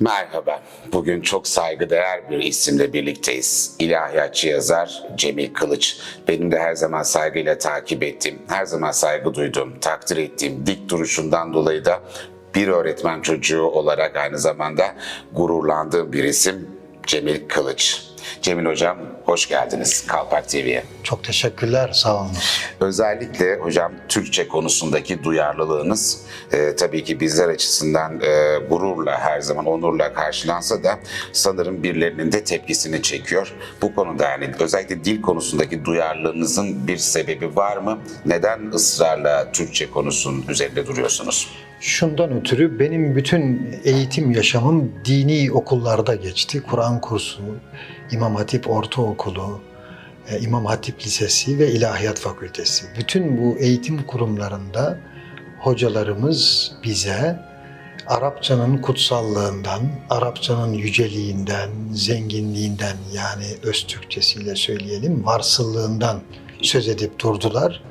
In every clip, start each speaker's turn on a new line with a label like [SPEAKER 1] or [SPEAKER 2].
[SPEAKER 1] Merhaba. Bugün çok saygıdeğer bir isimle birlikteyiz. İlahiyatçı yazar Cemil Kılıç. Benim de her zaman saygıyla takip ettiğim, her zaman saygı duyduğum, takdir ettiğim dik duruşundan dolayı da bir öğretmen çocuğu olarak aynı zamanda gururlandığım bir isim Cemil Kılıç. Cemil Hocam hoş geldiniz Kalpak TV'ye.
[SPEAKER 2] Çok teşekkürler, sağ olun.
[SPEAKER 1] Özellikle hocam Türkçe konusundaki duyarlılığınız e, tabii ki bizler açısından e, gururla her zaman onurla karşılansa da sanırım birilerinin de tepkisini çekiyor. Bu konuda yani özellikle dil konusundaki duyarlılığınızın bir sebebi var mı? Neden ısrarla Türkçe konusunun üzerinde duruyorsunuz?
[SPEAKER 2] Şundan ötürü benim bütün eğitim yaşamım dini okullarda geçti. Kur'an kursu, İmam Hatip Ortaokulu, e, İmam Hatip Lisesi ve İlahiyat Fakültesi. Bütün bu eğitim kurumlarında hocalarımız bize Arapçanın kutsallığından, Arapçanın yüceliğinden, zenginliğinden yani öz Türkçesiyle söyleyelim varsıllığından söz edip durdular.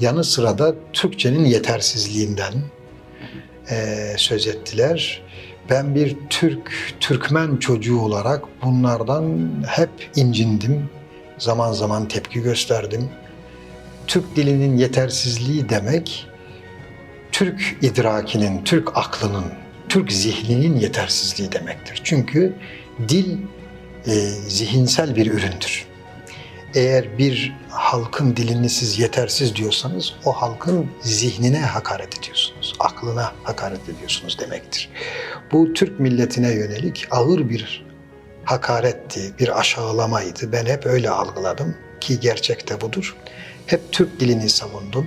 [SPEAKER 2] Yanı sıra da Türkçenin yetersizliğinden eee, söz ettiler. Ben bir Türk, Türkmen çocuğu olarak bunlardan hep incindim. Zaman zaman tepki gösterdim. Türk dilinin yetersizliği demek, Türk idrakinin, Türk aklının, Türk zihninin yetersizliği demektir. Çünkü dil e, zihinsel bir üründür. Eğer bir halkın dilini siz yetersiz diyorsanız o halkın zihnine hakaret ediyorsunuz, aklına hakaret ediyorsunuz demektir. Bu Türk milletine yönelik ağır bir hakaretti, bir aşağılamaydı. Ben hep öyle algıladım ki gerçekte budur. Hep Türk dilini savundum.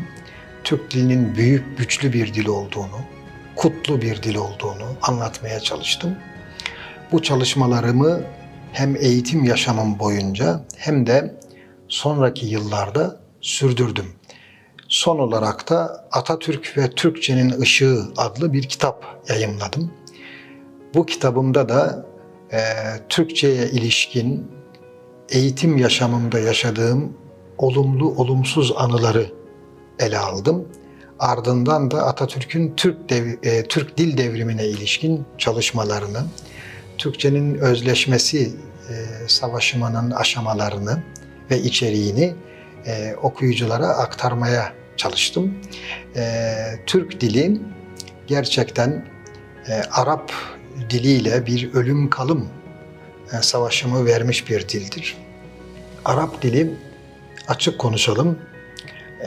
[SPEAKER 2] Türk dilinin büyük, güçlü bir dil olduğunu, kutlu bir dil olduğunu anlatmaya çalıştım. Bu çalışmalarımı hem eğitim yaşamım boyunca hem de sonraki yıllarda sürdürdüm. Son olarak da Atatürk ve Türkçenin Işığı adlı bir kitap yayımladım. Bu kitabımda da e, Türkçe'ye ilişkin eğitim yaşamımda yaşadığım olumlu olumsuz anıları ele aldım. Ardından da Atatürk'ün Türk dev- e, Türk dil devrimine ilişkin çalışmalarını, Türkçenin özleşmesi e, savaşımının aşamalarını ve içeriğini e, okuyuculara aktarmaya çalıştım. E, Türk dili gerçekten e, Arap diliyle bir ölüm kalım e, savaşımı vermiş bir dildir. Arap dili açık konuşalım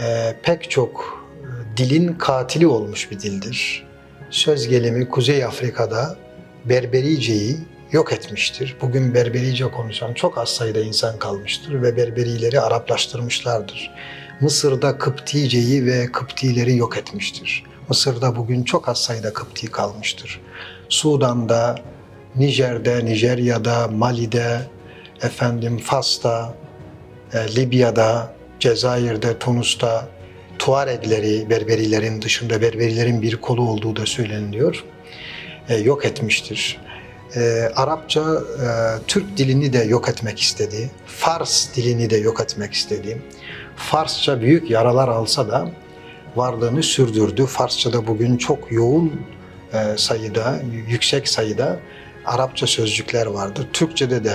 [SPEAKER 2] e, pek çok dilin katili olmuş bir dildir. Söz gelimi Kuzey Afrika'da Berberice'yi yok etmiştir. Bugün Berberice konuşan çok az sayıda insan kalmıştır ve Berberileri Araplaştırmışlardır. Mısır'da Kıptice'yi ve Kıptileri yok etmiştir. Mısır'da bugün çok az sayıda Kıpti kalmıştır. Sudan'da, Nijer'de, Nijerya'da, Mali'de, efendim Fas'ta, e, Libya'da, Cezayir'de, Tunus'ta Tuaregleri, Berberilerin dışında Berberilerin bir kolu olduğu da söyleniliyor. E, yok etmiştir. E, Arapça e, Türk dilini de yok etmek istedi. Fars dilini de yok etmek istedi. Farsça büyük yaralar alsa da varlığını sürdürdü. Farsçada bugün çok yoğun e, sayıda, yüksek sayıda Arapça sözcükler vardır. Türkçede de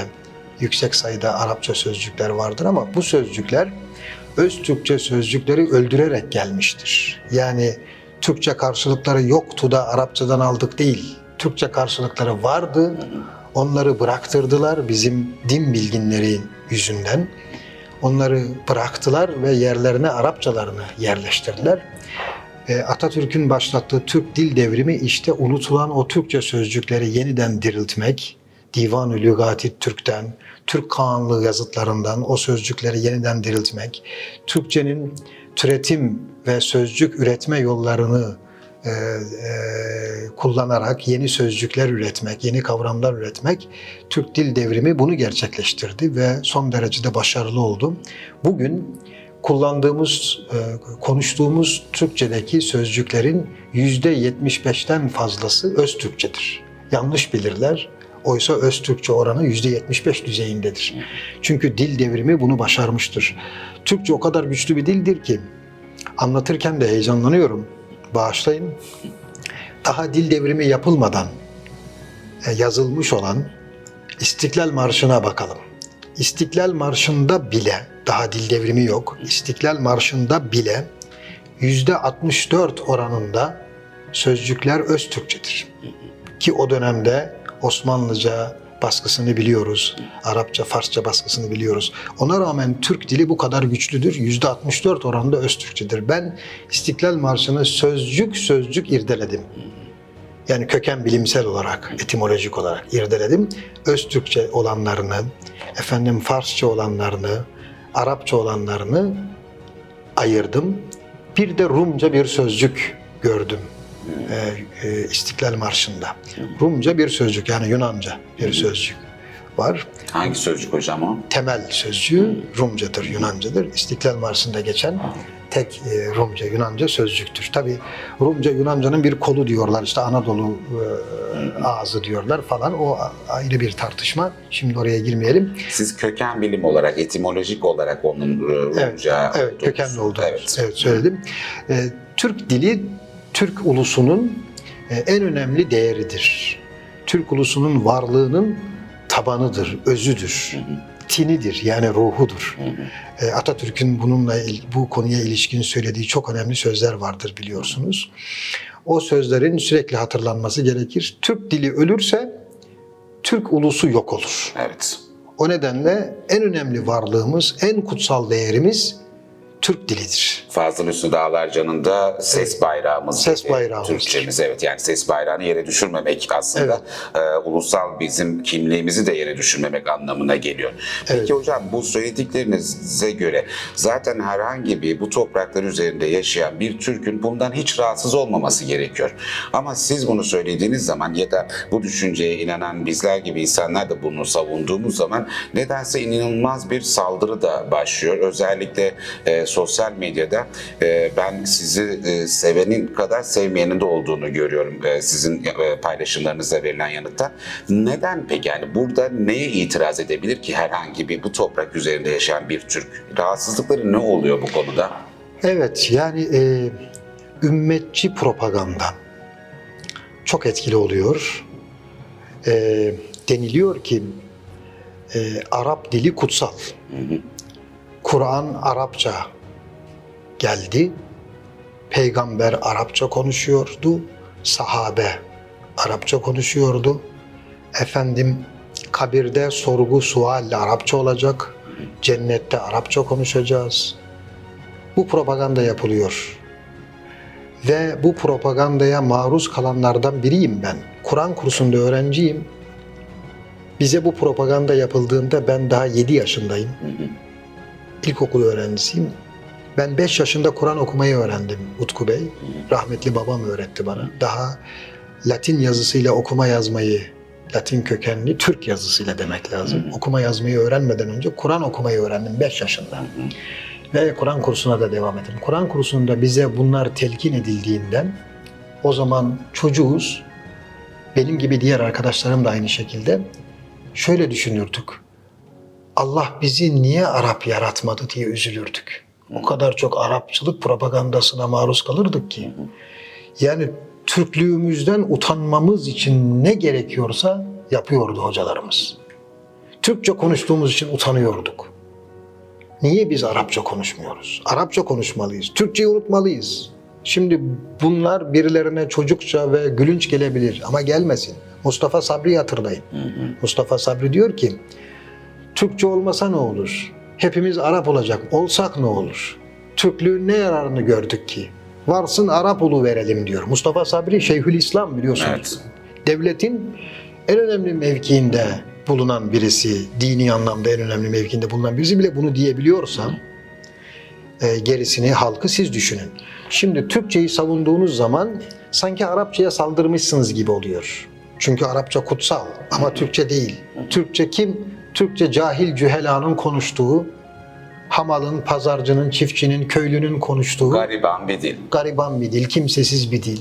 [SPEAKER 2] yüksek sayıda Arapça sözcükler vardır ama bu sözcükler öz Türkçe sözcükleri öldürerek gelmiştir. Yani Türkçe karşılıkları yoktu da Arapçadan aldık değil. Türkçe karşılıkları vardı. Onları bıraktırdılar bizim din bilginleri yüzünden. Onları bıraktılar ve yerlerine Arapçalarını yerleştirdiler. E, Atatürk'ün başlattığı Türk dil devrimi işte unutulan o Türkçe sözcükleri yeniden diriltmek, Divan-ı Lügati Türk'ten, Türk Kağanlığı yazıtlarından o sözcükleri yeniden diriltmek, Türkçenin türetim ve sözcük üretme yollarını e, e, kullanarak yeni sözcükler üretmek, yeni kavramlar üretmek, Türk dil devrimi bunu gerçekleştirdi ve son derecede başarılı oldu. Bugün kullandığımız, e, konuştuğumuz Türkçedeki sözcüklerin yüzde 75'ten fazlası öz Türkçedir. Yanlış bilirler. Oysa öz Türkçe oranı yüzde 75 düzeyindedir. Çünkü dil devrimi bunu başarmıştır. Türkçe o kadar güçlü bir dildir ki anlatırken de heyecanlanıyorum. Bağışlayın. Daha dil devrimi yapılmadan e, yazılmış olan İstiklal Marşı'na bakalım. İstiklal Marşı'nda bile, daha dil devrimi yok, İstiklal Marşı'nda bile yüzde 64 oranında sözcükler öz Türkçedir. Ki o dönemde Osmanlıca baskısını biliyoruz, Arapça, Farsça baskısını biliyoruz. Ona rağmen Türk dili bu kadar güçlüdür. Yüzde 64 oranında öz Türkçedir. Ben İstiklal Marşı'nı sözcük sözcük irdeledim. Yani köken bilimsel olarak, etimolojik olarak irdeledim. Öz Türkçe olanlarını, efendim Farsça olanlarını, Arapça olanlarını ayırdım. Bir de Rumca bir sözcük gördüm e, e, İstiklal Marşı'nda. Rumca bir sözcük yani Yunanca bir sözcük var.
[SPEAKER 1] Hangi sözcük hocam o?
[SPEAKER 2] Temel sözcüğü Rumcadır, Yunancadır. İstiklal Marşı'nda geçen tek e, Rumca, Yunanca sözcüktür. Tabi Rumca, Yunanca'nın bir kolu diyorlar. İşte Anadolu e, ağzı diyorlar falan. O ayrı bir tartışma. Şimdi oraya girmeyelim.
[SPEAKER 1] Siz köken bilim olarak, etimolojik olarak onun e,
[SPEAKER 2] Evet,
[SPEAKER 1] Rumca
[SPEAKER 2] evet
[SPEAKER 1] olduğunuz-
[SPEAKER 2] kökenli oldu.
[SPEAKER 1] Evet.
[SPEAKER 2] Evet, söyledim. Ee, Türk dili Türk ulusunun e, en önemli değeridir. Türk ulusunun varlığının tabanıdır, özüdür, tinidir yani ruhudur. E, Atatürk'ün bununla bu konuya ilişkin söylediği çok önemli sözler vardır biliyorsunuz. O sözlerin sürekli hatırlanması gerekir. Türk dili ölürse Türk ulusu yok olur.
[SPEAKER 1] Evet.
[SPEAKER 2] O nedenle en önemli varlığımız, en kutsal değerimiz Türk dilidir.
[SPEAKER 1] Fazıl Hüsnü Dağlarca'nın da ses bayrağımız.
[SPEAKER 2] Ses
[SPEAKER 1] gibi. Türkçemiz evet yani ses bayrağını yere düşürmemek aslında e, ulusal bizim kimliğimizi de yere düşürmemek anlamına geliyor. Peki
[SPEAKER 2] Evet.
[SPEAKER 1] hocam bu söylediklerinize göre zaten herhangi bir bu topraklar üzerinde yaşayan bir Türk'ün bundan hiç rahatsız olmaması gerekiyor. Ama siz bunu söylediğiniz zaman ya da bu düşünceye inanan bizler gibi insanlar da bunu savunduğumuz zaman nedense inanılmaz bir saldırı da başlıyor. Özellikle e, sosyal medyada e, ben sizi e, sevenin kadar sevmeyenin de olduğunu görüyorum e, sizin e, paylaşımlarınızda verilen yanıtta. Neden peki yani burada neye itiraz edebilir ki herhangi bir bu toprak üzerinde yaşayan bir Türk? Rahatsızlıkları ne oluyor bu konuda?
[SPEAKER 2] Evet yani e, ümmetçi propaganda çok etkili oluyor. E, deniliyor ki e, Arap dili kutsal. Kur'an Arapça geldi. Peygamber Arapça konuşuyordu. Sahabe Arapça konuşuyordu. Efendim kabirde sorgu sualle Arapça olacak. Cennette Arapça konuşacağız. Bu propaganda yapılıyor. Ve bu propagandaya maruz kalanlardan biriyim ben. Kur'an kursunda öğrenciyim. Bize bu propaganda yapıldığında ben daha 7 yaşındayım. İlkokul öğrencisiyim. Ben 5 yaşında Kur'an okumayı öğrendim Utku Bey. Rahmetli babam öğretti bana. Daha Latin yazısıyla okuma yazmayı, Latin kökenli Türk yazısıyla demek lazım. Okuma yazmayı öğrenmeden önce Kur'an okumayı öğrendim 5 yaşında. Ve Kur'an kursuna da devam ettim. Kur'an kursunda bize bunlar telkin edildiğinden o zaman çocuğuz. Benim gibi diğer arkadaşlarım da aynı şekilde şöyle düşünürdük. Allah bizi niye Arap yaratmadı diye üzülürdük. O kadar çok Arapçılık propagandasına maruz kalırdık ki. Yani Türklüğümüzden utanmamız için ne gerekiyorsa yapıyordu hocalarımız. Türkçe konuştuğumuz için utanıyorduk. Niye biz Arapça konuşmuyoruz? Arapça konuşmalıyız. Türkçeyi unutmalıyız. Şimdi bunlar birilerine çocukça ve gülünç gelebilir ama gelmesin. Mustafa Sabri'yi hatırlayın. Mustafa Sabri diyor ki, Türkçe olmasa ne olur? Hepimiz Arap olacak. Olsak ne olur? Türklüğün ne yararını gördük ki? Varsın Arap ulu verelim diyor. Mustafa Sabri Şeyhülislam biliyorsunuz.
[SPEAKER 1] Evet.
[SPEAKER 2] Devletin en önemli mevkiinde bulunan birisi, dini anlamda en önemli mevkiinde bulunan birisi bile bunu diyebiliyorsa e, gerisini halkı siz düşünün. Şimdi Türkçeyi savunduğunuz zaman sanki Arapçaya saldırmışsınız gibi oluyor. Çünkü Arapça kutsal ama Türkçe değil. Türkçe kim? Türkçe cahil cühelanın konuştuğu, hamalın, pazarcının, çiftçinin, köylünün konuştuğu
[SPEAKER 1] Gariban bir dil.
[SPEAKER 2] gariban bir dil, kimsesiz bir dil.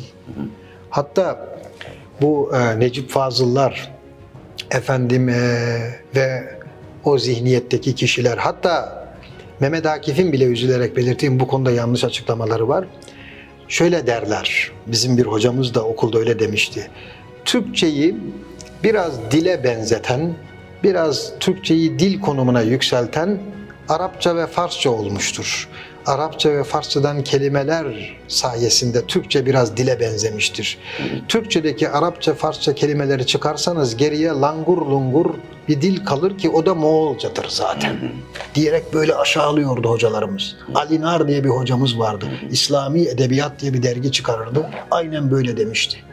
[SPEAKER 2] Hatta bu e, Necip Fazıllar efendim e, ve o zihniyetteki kişiler hatta Mehmet Akif'in bile üzülerek belirttiğim bu konuda yanlış açıklamaları var. Şöyle derler, bizim bir hocamız da okulda öyle demişti. Türkçeyi biraz dile benzeten, biraz Türkçeyi dil konumuna yükselten Arapça ve Farsça olmuştur. Arapça ve Farsçadan kelimeler sayesinde Türkçe biraz dile benzemiştir. Türkçedeki Arapça, Farsça kelimeleri çıkarsanız geriye langur lungur bir dil kalır ki o da Moğolcadır zaten. Diyerek böyle aşağılıyordu hocalarımız. Ali Nar diye bir hocamız vardı. İslami Edebiyat diye bir dergi çıkarırdı. Aynen böyle demişti.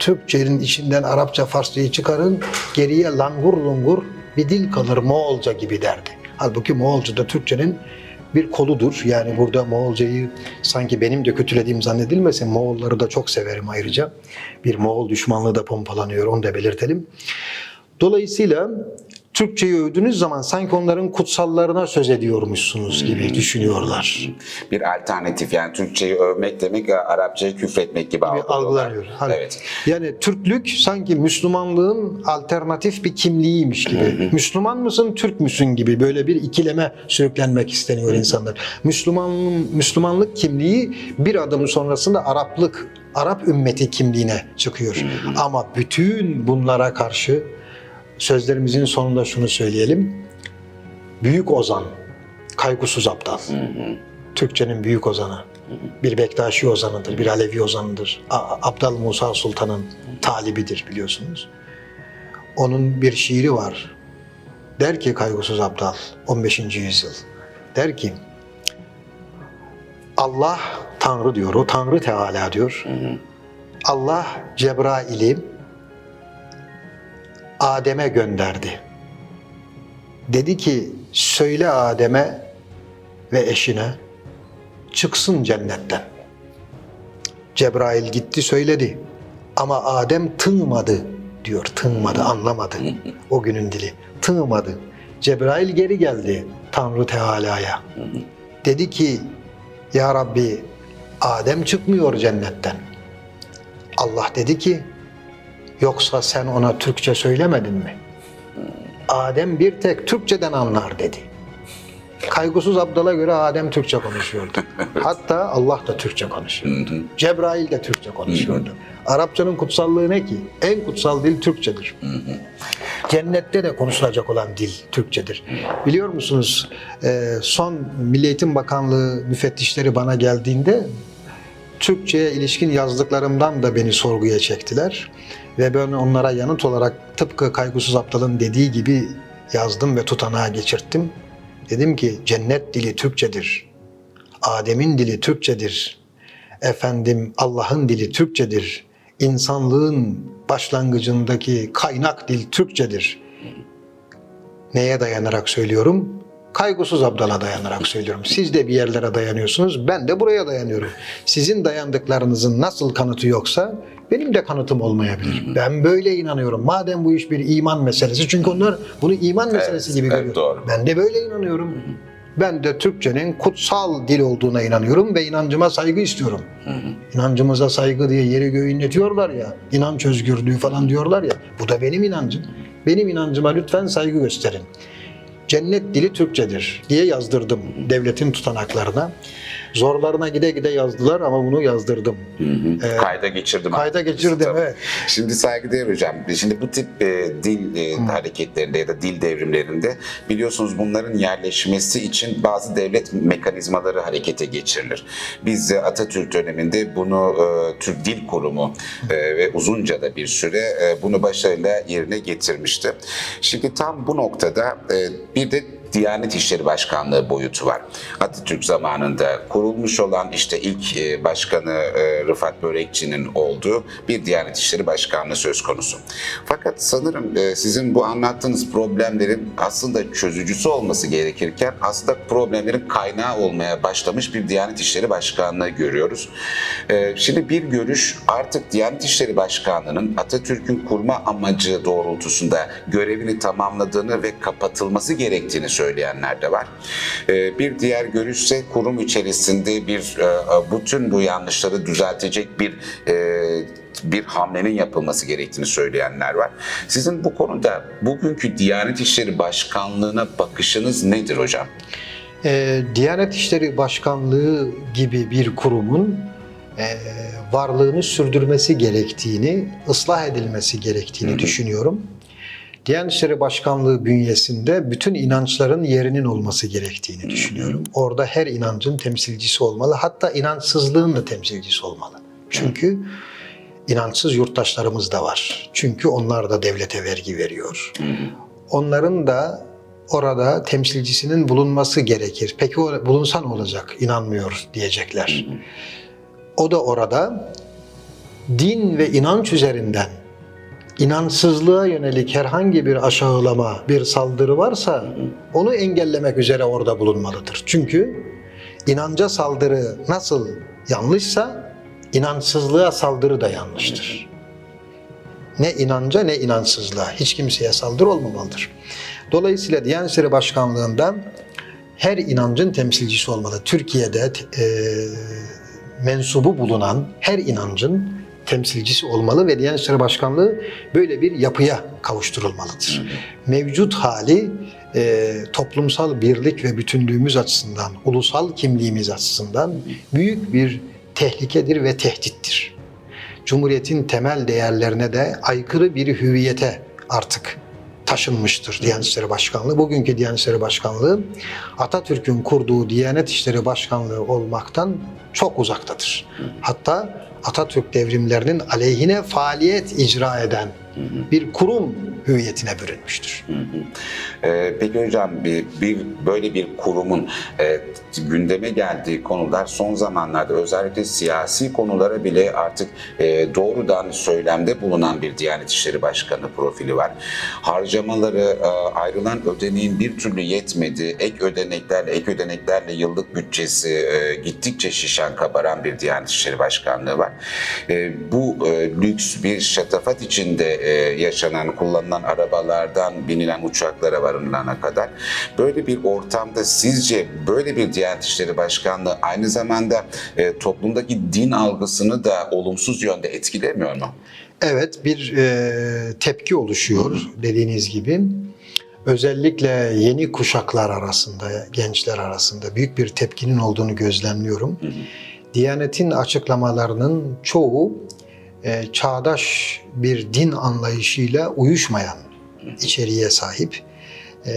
[SPEAKER 2] Türkçenin içinden Arapça, Farsçayı çıkarın, geriye langur lungur bir dil kalır Moğolca gibi derdi. Halbuki Moğolca da Türkçenin bir koludur. Yani burada Moğolcayı sanki benim de kötülediğim zannedilmesin. Moğolları da çok severim ayrıca. Bir Moğol düşmanlığı da pompalanıyor, onu da belirtelim. Dolayısıyla Türkçeyi övdüğünüz zaman sanki onların kutsallarına söz ediyormuşsunuz gibi düşünüyorlar.
[SPEAKER 1] Bir alternatif yani Türkçeyi övmek demek Arapçayı küfretmek gibi
[SPEAKER 2] gibi algılanıyor. Hani
[SPEAKER 1] Evet.
[SPEAKER 2] Yani Türklük sanki Müslümanlığın alternatif bir kimliğiymiş gibi. Müslüman mısın, Türk müsün gibi böyle bir ikileme sürüklenmek isteniyor insanlar. Müslüman Müslümanlık kimliği bir adım sonrasında Araplık, Arap ümmeti kimliğine çıkıyor. Ama bütün bunlara karşı sözlerimizin sonunda şunu söyleyelim. Büyük ozan, kaygısız aptal. Türkçenin büyük ozanı. Bir Bektaşi ozanıdır, bir Alevi ozanıdır. A- Abdal Musa Sultan'ın talibidir biliyorsunuz. Onun bir şiiri var. Der ki Kaygısız Abdal, 15. yüzyıl. Der ki, Allah Tanrı diyor, o Tanrı Teala diyor. Allah Cebrail'i Adem'e gönderdi. Dedi ki, söyle Adem'e ve eşine, çıksın cennetten. Cebrail gitti söyledi. Ama Adem tığmadı diyor. Tığmadı, anlamadı. O günün dili. Tığmadı. Cebrail geri geldi Tanrı Teala'ya. Dedi ki, Ya Rabbi Adem çıkmıyor cennetten. Allah dedi ki, yoksa sen ona Türkçe söylemedin mi? Adem bir tek Türkçeden anlar dedi. Kaygısız Abdal'a göre Adem Türkçe konuşuyordu. Hatta Allah da Türkçe konuşuyordu. Cebrail de Türkçe konuşuyordu. Arapçanın kutsallığı ne ki? En kutsal dil Türkçedir. Cennette de konuşulacak olan dil Türkçedir. Biliyor musunuz e, son Milli Eğitim Bakanlığı müfettişleri bana geldiğinde Türkçe'ye ilişkin yazdıklarımdan da beni sorguya çektiler. Ve ben onlara yanıt olarak tıpkı Kaygısız Aptal'ın dediği gibi yazdım ve tutanağa geçirttim. Dedim ki cennet dili Türkçedir. Adem'in dili Türkçedir. Efendim Allah'ın dili Türkçedir. İnsanlığın başlangıcındaki kaynak dil Türkçedir. Neye dayanarak söylüyorum? Kaygısız Abdal'a dayanarak söylüyorum. Siz de bir yerlere dayanıyorsunuz, ben de buraya dayanıyorum. Sizin dayandıklarınızın nasıl kanıtı yoksa benim de kanıtım olmayabilir. Ben böyle inanıyorum. Madem bu iş bir iman meselesi, çünkü onlar bunu iman meselesi gibi
[SPEAKER 1] evet,
[SPEAKER 2] görüyor.
[SPEAKER 1] doğru.
[SPEAKER 2] Ben de böyle inanıyorum. Ben de Türkçenin kutsal dil olduğuna inanıyorum ve inancıma saygı istiyorum. İnancımıza saygı diye yeri göğü inletiyorlar ya, inanç özgürlüğü falan diyorlar ya, bu da benim inancım. Benim inancıma lütfen saygı gösterin. Cennet dili Türkçedir diye yazdırdım devletin tutanaklarına. Zorlarına gide gide yazdılar ama bunu yazdırdım.
[SPEAKER 1] Kayda geçirdim.
[SPEAKER 2] Kayda geçirdim,
[SPEAKER 1] Tabii.
[SPEAKER 2] evet.
[SPEAKER 1] Şimdi saygıdeğer hocam, şimdi bu tip e, dil e, hareketlerinde ya da dil devrimlerinde biliyorsunuz bunların yerleşmesi için bazı devlet mekanizmaları harekete geçirilir. Biz e, Atatürk döneminde bunu e, Türk Dil Kurumu e, ve uzunca da bir süre e, bunu başarıyla yerine getirmişti. Şimdi tam bu noktada e, bir de Diyanet İşleri Başkanlığı boyutu var. Atatürk zamanında kurulmuş olan işte ilk e, başkanı e, Rıfat Börekçi'nin olduğu bir Diyanet İşleri Başkanlığı söz konusu. Fakat sanırım e, sizin bu anlattığınız problemlerin aslında çözücüsü olması gerekirken aslında problemlerin kaynağı olmaya başlamış bir Diyanet İşleri Başkanlığı görüyoruz. Şimdi bir görüş artık Diyanet İşleri Başkanlığı'nın Atatürk'ün kurma amacı doğrultusunda görevini tamamladığını ve kapatılması gerektiğini söyleyenler de var. Ee, Bir diğer görüş ise kurum içerisinde bir e, bütün bu yanlışları düzeltecek bir e, bir hamlenin yapılması gerektiğini söyleyenler var. Sizin bu konuda bugünkü Diyanet İşleri Başkanlığı'na bakışınız nedir hocam?
[SPEAKER 2] Ee, Diyanet İşleri Başkanlığı gibi bir kurumun e, varlığını sürdürmesi gerektiğini, ıslah edilmesi gerektiğini düşünüyorum. Diyanet İşleri Başkanlığı bünyesinde bütün inançların yerinin olması gerektiğini düşünüyorum. Orada her inancın temsilcisi olmalı. Hatta inançsızlığın da temsilcisi olmalı. Çünkü inançsız yurttaşlarımız da var. Çünkü onlar da devlete vergi veriyor. Onların da orada temsilcisinin bulunması gerekir. Peki o bulunsa ne olacak? İnanmıyor diyecekler. O da orada din ve inanç üzerinden inançsızlığa yönelik herhangi bir aşağılama, bir saldırı varsa onu engellemek üzere orada bulunmalıdır. Çünkü inanca saldırı nasıl yanlışsa inançsızlığa saldırı da yanlıştır. Ne inanca ne inançsızlığa hiç kimseye saldırı olmamalıdır. Dolayısıyla Diyanet İşleri Başkanlığı'nda her inancın temsilcisi olmalı. Türkiye'de e, mensubu bulunan her inancın temsilcisi olmalı ve Diyanet İşleri Başkanlığı böyle bir yapıya kavuşturulmalıdır. Mevcut hali e, toplumsal birlik ve bütünlüğümüz açısından, ulusal kimliğimiz açısından büyük bir tehlikedir ve tehdittir. Cumhuriyetin temel değerlerine de aykırı bir hüviyete artık taşınmıştır Diyanet İşleri Başkanlığı. Bugünkü Diyanet İşleri Başkanlığı Atatürk'ün kurduğu Diyanet İşleri Başkanlığı olmaktan çok uzaktadır. Hatta Atatürk devrimlerinin aleyhine faaliyet icra eden bir kurum hüviyetine bürünmüştür.
[SPEAKER 1] Ee, peki hocam bir, bir böyle bir kurumun e, gündeme geldiği konular son zamanlarda özellikle siyasi konulara bile artık e, doğrudan söylemde bulunan bir Diyanet İşleri Başkanı profili var. Harcamaları e, ayrılan ödeneğin bir türlü yetmediği ek ödeneklerle ek ödeneklerle yıllık bütçesi e, gittikçe şişen kabaran bir Diyanet İşleri Başkanlığı var. E, bu e, lüks bir şatafat içinde e, yaşanan kullanılan arabalardan binilen uçaklara varılana kadar böyle bir ortamda sizce böyle bir Diyanet İşleri Başkanlığı aynı zamanda e, toplumdaki din algısını da olumsuz yönde etkilemiyor mu?
[SPEAKER 2] Evet bir e, tepki oluşuyor dediğiniz gibi. Özellikle yeni kuşaklar arasında, gençler arasında büyük bir tepkinin olduğunu gözlemliyorum. Diyanet'in açıklamalarının çoğu e, çağdaş bir din anlayışıyla uyuşmayan içeriğe sahip. E,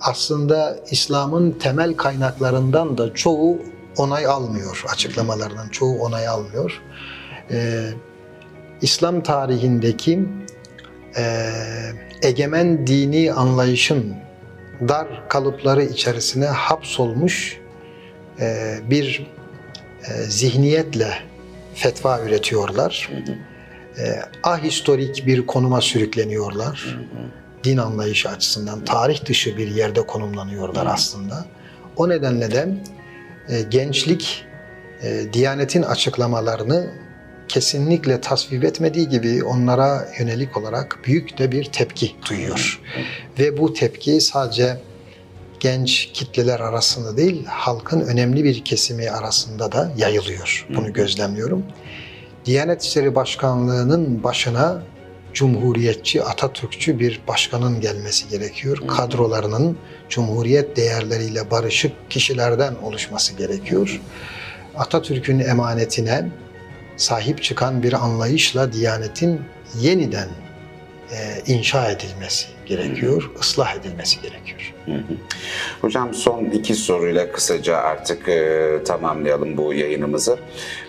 [SPEAKER 2] aslında İslam'ın temel kaynaklarından da çoğu onay almıyor. Açıklamalarının çoğu onay almıyor. E, İslam tarihindeki e, egemen dini anlayışın dar kalıpları içerisine hapsolmuş e, bir e, zihniyetle fetva üretiyorlar. E, ahistorik bir konuma sürükleniyorlar. Din anlayışı açısından tarih dışı bir yerde konumlanıyorlar aslında. O nedenle de e, gençlik e, Diyanet'in açıklamalarını kesinlikle tasvip etmediği gibi onlara yönelik olarak büyük de bir tepki duyuyor. Ve bu tepki sadece genç kitleler arasında değil, halkın önemli bir kesimi arasında da yayılıyor. Bunu gözlemliyorum. Diyanet İşleri Başkanlığı'nın başına cumhuriyetçi, Atatürkçü bir başkanın gelmesi gerekiyor. Kadrolarının cumhuriyet değerleriyle barışık kişilerden oluşması gerekiyor. Atatürk'ün emanetine sahip çıkan bir anlayışla Diyanet'in yeniden e, inşa edilmesi gerekiyor, ıslah edilmesi gerekiyor.
[SPEAKER 1] Hocam son iki soruyla kısaca artık e, tamamlayalım bu yayınımızı.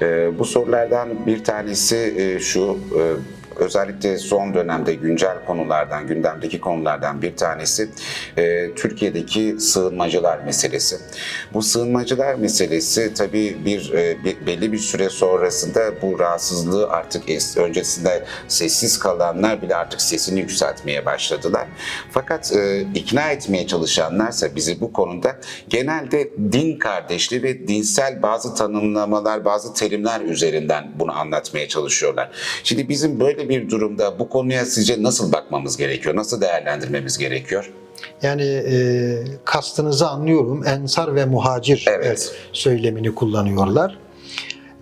[SPEAKER 1] E, bu sorulardan bir tanesi e, şu, e, özellikle son dönemde güncel konulardan, gündemdeki konulardan bir tanesi e, Türkiye'deki sığınmacılar meselesi. Bu sığınmacılar meselesi tabii bir, e, belli bir süre sonrasında bu rahatsızlığı artık es- öncesinde sessiz kalanlar bile artık sesini yükseltmeye başladılar. Fakat e, ikna etmeye çalışanlarsa bizi bu konuda genelde din kardeşliği ve dinsel bazı tanımlamalar, bazı terimler üzerinden bunu anlatmaya çalışıyorlar. Şimdi bizim böyle bir durumda bu konuya sizce nasıl bakmamız gerekiyor? Nasıl değerlendirmemiz gerekiyor?
[SPEAKER 2] Yani e, kastınızı anlıyorum. Ensar ve muhacir
[SPEAKER 1] Evet.
[SPEAKER 2] e, söylemini kullanıyorlar.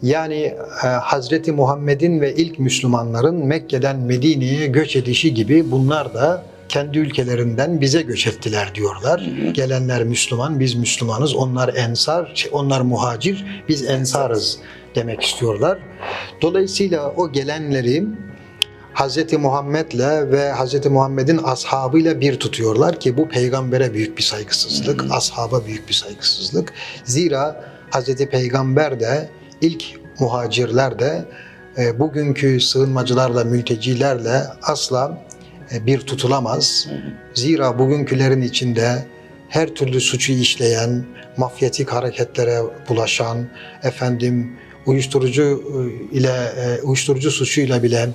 [SPEAKER 2] Yani e, Hazreti Muhammed'in ve ilk Müslümanların Mekke'den Medine'ye göç edişi gibi bunlar da kendi ülkelerinden bize göç ettiler diyorlar. Gelenler Müslüman, biz Müslümanız. Onlar ensar, şey, onlar muhacir, biz ensarız demek istiyorlar. Dolayısıyla o gelenleri Hz. Muhammed'le ve Hz. Muhammed'in ashabıyla bir tutuyorlar ki bu peygambere büyük bir saygısızlık, ashaba büyük bir saygısızlık. Zira Hz. Peygamber de ilk muhacirler de e, bugünkü sığınmacılarla, mültecilerle asla e, bir tutulamaz. Zira bugünkülerin içinde her türlü suçu işleyen, mafyatik hareketlere bulaşan, efendim uyuşturucu e, ile e, uyuşturucu suçuyla bile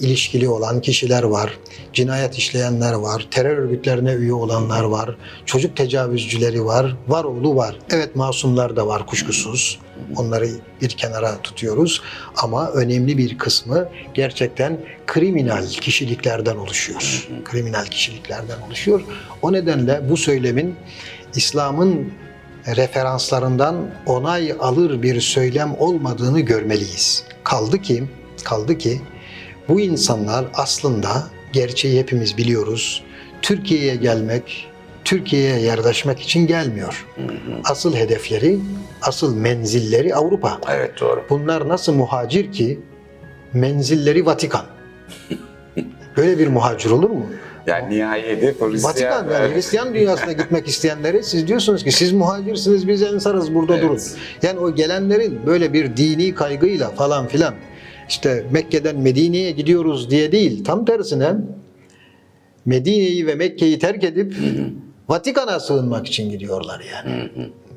[SPEAKER 2] ilişkili olan kişiler var. Cinayet işleyenler var. Terör örgütlerine üye olanlar var. Çocuk tecavüzcüleri var. Var oğlu var. Evet masumlar da var kuşkusuz. Onları bir kenara tutuyoruz. Ama önemli bir kısmı gerçekten kriminal kişiliklerden oluşuyor. Kriminal kişiliklerden oluşuyor. O nedenle bu söylemin İslam'ın referanslarından onay alır bir söylem olmadığını görmeliyiz. Kaldı ki, kaldı ki bu insanlar aslında gerçeği hepimiz biliyoruz. Türkiye'ye gelmek, Türkiye'ye yerleşmek için gelmiyor. Asıl hedefleri, asıl menzilleri Avrupa.
[SPEAKER 1] Evet doğru.
[SPEAKER 2] Bunlar nasıl muhacir ki menzilleri Vatikan. Böyle bir muhacir olur mu?
[SPEAKER 1] Yani nihai hedef Hristiyan.
[SPEAKER 2] Vatikan yani Hristiyan dünyasına gitmek isteyenleri siz diyorsunuz ki siz muhacirsiniz biz ensarız burada
[SPEAKER 1] Evet.
[SPEAKER 2] durun. Yani o gelenlerin böyle bir dini kaygıyla falan filan işte Mekke'den Medine'ye gidiyoruz diye değil tam tersine Medine'yi ve Mekke'yi terk edip Vatikan'a sığınmak için gidiyorlar yani.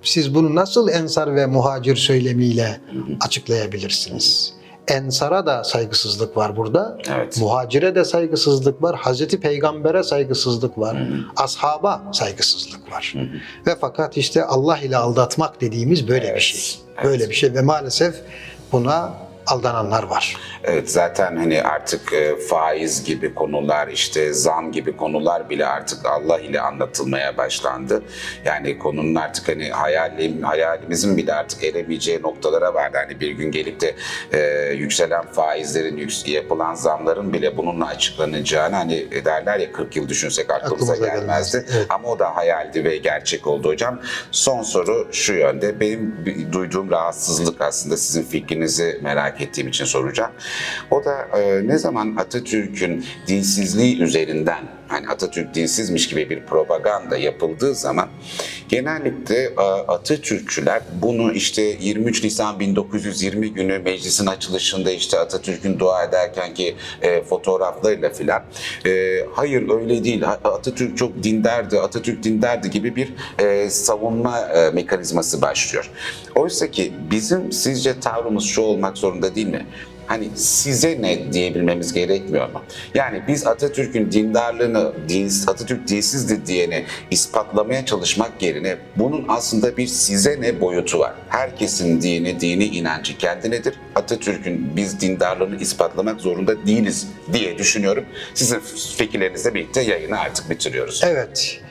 [SPEAKER 2] Siz bunu nasıl ensar ve muhacir söylemiyle açıklayabilirsiniz? Ensara da saygısızlık var burada.
[SPEAKER 1] Evet.
[SPEAKER 2] Muhacire de saygısızlık var. Hazreti Peygamber'e saygısızlık var. Ashaba saygısızlık var. Ve fakat işte Allah ile aldatmak dediğimiz böyle
[SPEAKER 1] Evet,
[SPEAKER 2] bir şey.
[SPEAKER 1] evet.
[SPEAKER 2] Böyle bir şey ve maalesef buna aldananlar var.
[SPEAKER 1] Evet zaten hani artık e, faiz gibi konular işte zam gibi konular bile artık Allah ile anlatılmaya başlandı. Yani konunun artık hani hayalim, hayalimizin bile artık eremeyeceği noktalara vardı. Hani bir gün gelip de e, yükselen faizlerin, yüks- yapılan zamların bile bununla açıklanacağını hani derler ya 40 yıl düşünsek aklımıza,
[SPEAKER 2] Aklımıza
[SPEAKER 1] gelmezdi.
[SPEAKER 2] gelmezdi, evet.
[SPEAKER 1] Ama o da hayaldi ve gerçek oldu hocam. Son soru şu yönde. Benim duyduğum rahatsızlık aslında sizin fikrinizi merak ettiğim için soracağım. O da e, ne zaman Atatürk'ün dinsizliği üzerinden hani Atatürk dinsizmiş gibi bir propaganda yapıldığı zaman genellikle e, Atatürkçüler bunu işte 23 Nisan 1920 günü meclisin açılışında işte Atatürk'ün dua ederken ki e, fotoğraflarıyla filan e, hayır öyle değil Atatürk çok dindardı Atatürk dindardı gibi bir savunma mekanizması başlıyor. Oysa ki bizim sizce tavrımız şu olmak zorunda değil mi? Hani size ne diyebilmemiz gerekmiyor mu? Yani biz Atatürk'ün dindarlığını, din, Atatürk dinsizdi diyeni ispatlamaya çalışmak yerine bunun aslında bir size ne boyutu var. Herkesin dini, dini inancı kendinedir. Atatürk'ün biz dindarlığını ispatlamak zorunda değiliz diye düşünüyorum. Sizin fikirlerinizle birlikte yayını artık bitiriyoruz.
[SPEAKER 2] Evet.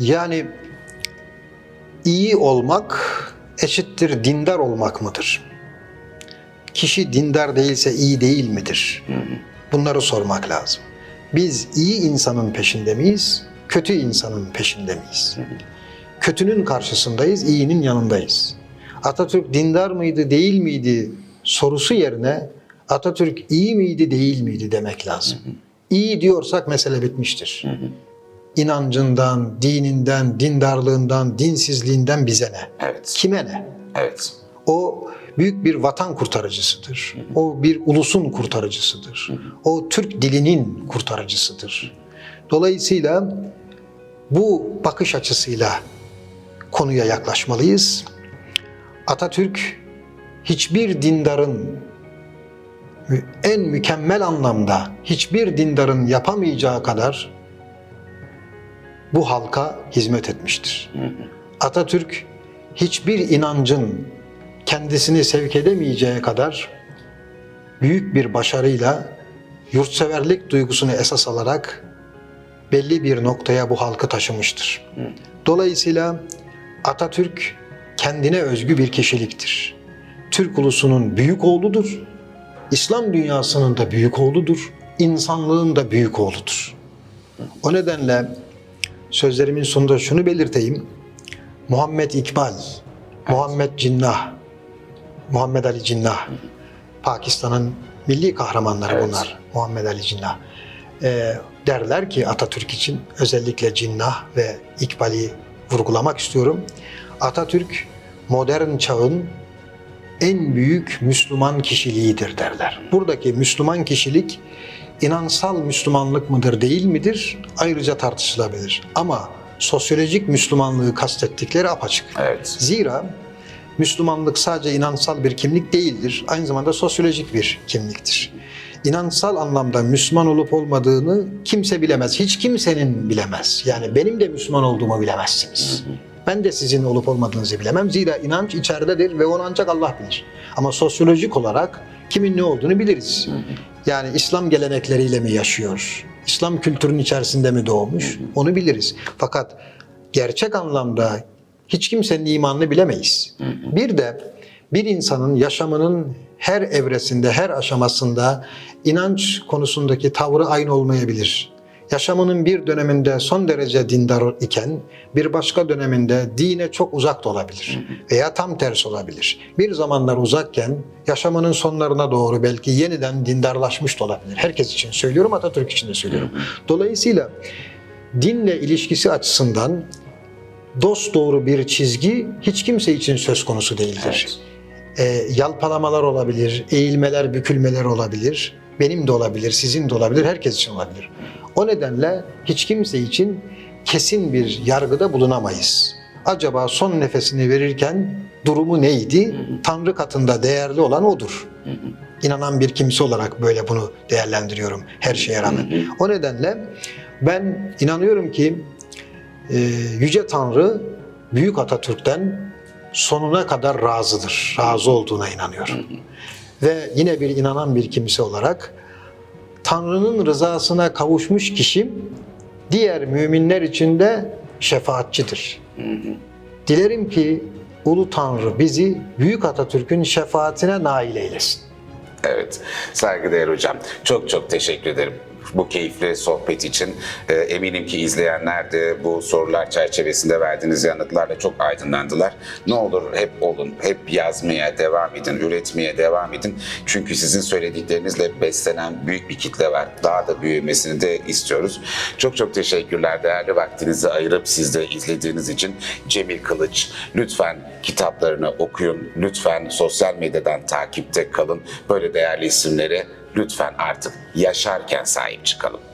[SPEAKER 2] Yani iyi olmak eşittir dindar olmak mıdır? Kişi dindar değilse iyi değil midir? Bunları sormak lazım. Biz iyi insanın peşinde miyiz? Kötü insanın peşinde miyiz? Kötünün karşısındayız, iyinin yanındayız. Atatürk dindar mıydı, değil miydi sorusu yerine Atatürk iyi miydi, değil miydi demek lazım. İyi diyorsak mesele bitmiştir inancından, dininden, dindarlığından, dinsizliğinden bize ne?
[SPEAKER 1] Evet,
[SPEAKER 2] Kime ne?
[SPEAKER 1] evet.
[SPEAKER 2] O büyük bir vatan kurtarıcısıdır. O bir ulusun kurtarıcısıdır. O Türk dilinin kurtarıcısıdır. Dolayısıyla bu bakış açısıyla konuya yaklaşmalıyız. Atatürk hiçbir dindarın en mükemmel anlamda hiçbir dindarın yapamayacağı kadar bu halka hizmet etmiştir. Atatürk hiçbir inancın kendisini sevk edemeyeceği kadar büyük bir başarıyla yurtseverlik duygusunu esas alarak belli bir noktaya bu halkı taşımıştır. Dolayısıyla Atatürk kendine özgü bir kişiliktir. Türk ulusunun büyük oğludur. İslam dünyasının da büyük oğludur. insanlığın da büyük oğludur. O nedenle sözlerimin sonunda şunu belirteyim. Muhammed İkbal, Muhammed Cinnah, Muhammed Ali Cinnah. Pakistan'ın milli kahramanları
[SPEAKER 1] Evet.
[SPEAKER 2] bunlar. Muhammed Ali Cinnah. Ee, derler ki Atatürk için özellikle Cinnah ve İkbal'i vurgulamak istiyorum. Atatürk modern çağın en büyük Müslüman kişiliğidir derler. Buradaki Müslüman kişilik inansal Müslümanlık mıdır değil midir ayrıca tartışılabilir. Ama sosyolojik Müslümanlığı kastettikleri apaçık.
[SPEAKER 1] Evet.
[SPEAKER 2] Zira Müslümanlık sadece inansal bir kimlik değildir. Aynı zamanda sosyolojik bir kimliktir. İnansal anlamda Müslüman olup olmadığını kimse bilemez. Hiç kimsenin bilemez. Yani benim de Müslüman olduğumu bilemezsiniz. Ben de sizin olup olmadığınızı bilemem. Zira inanç içeridedir ve onu ancak Allah bilir. Ama sosyolojik olarak kimin ne olduğunu biliriz. Yani İslam gelenekleriyle mi yaşıyor? İslam kültürünün içerisinde mi doğmuş? Onu biliriz. Fakat gerçek anlamda hiç kimsenin imanını bilemeyiz. Bir de bir insanın yaşamının her evresinde, her aşamasında inanç konusundaki tavrı aynı olmayabilir. Yaşamının bir döneminde son derece dindar iken bir başka döneminde dine çok uzak da olabilir veya tam tersi olabilir. Bir zamanlar uzakken yaşamının sonlarına doğru belki yeniden dindarlaşmış da olabilir. Herkes için söylüyorum, Atatürk için de söylüyorum. Dolayısıyla dinle ilişkisi açısından dost doğru bir çizgi hiç kimse için söz konusu değildir. E, yalpalamalar olabilir, eğilmeler, bükülmeler olabilir. Benim de olabilir, sizin de olabilir, herkes için olabilir. O nedenle hiç kimse için kesin bir yargıda bulunamayız. Acaba son nefesini verirken durumu neydi? Tanrı katında değerli olan odur. İnanan bir kimse olarak böyle bunu değerlendiriyorum her şeye rağmen. O nedenle ben inanıyorum ki e, Yüce Tanrı Büyük Atatürk'ten sonuna kadar razıdır. Razı olduğuna inanıyorum. Ve yine bir inanan bir kimse olarak Tanrı'nın rızasına kavuşmuş kişi diğer müminler için de şefaatçidir. Dilerim ki Ulu Tanrı bizi Büyük Atatürk'ün şefaatine nail eylesin.
[SPEAKER 1] Evet, saygıdeğer hocam. Çok çok teşekkür ederim. Bu keyifli sohbet için Ee, eminim ki izleyenler de bu sorular çerçevesinde verdiğiniz yanıtlarla çok aydınlandılar. Ne olur hep olun, hep yazmaya devam edin, üretmeye devam edin. Çünkü sizin söylediklerinizle beslenen büyük bir kitle var. Daha da büyümesini de istiyoruz. Çok çok teşekkürler değerli vaktinizi ayırıp siz de izlediğiniz için. Cemil Kılıç, lütfen kitaplarını okuyun, lütfen sosyal medyadan takipte kalın. Böyle değerli isimlere lütfen artık yaşarken sahip çıkalım.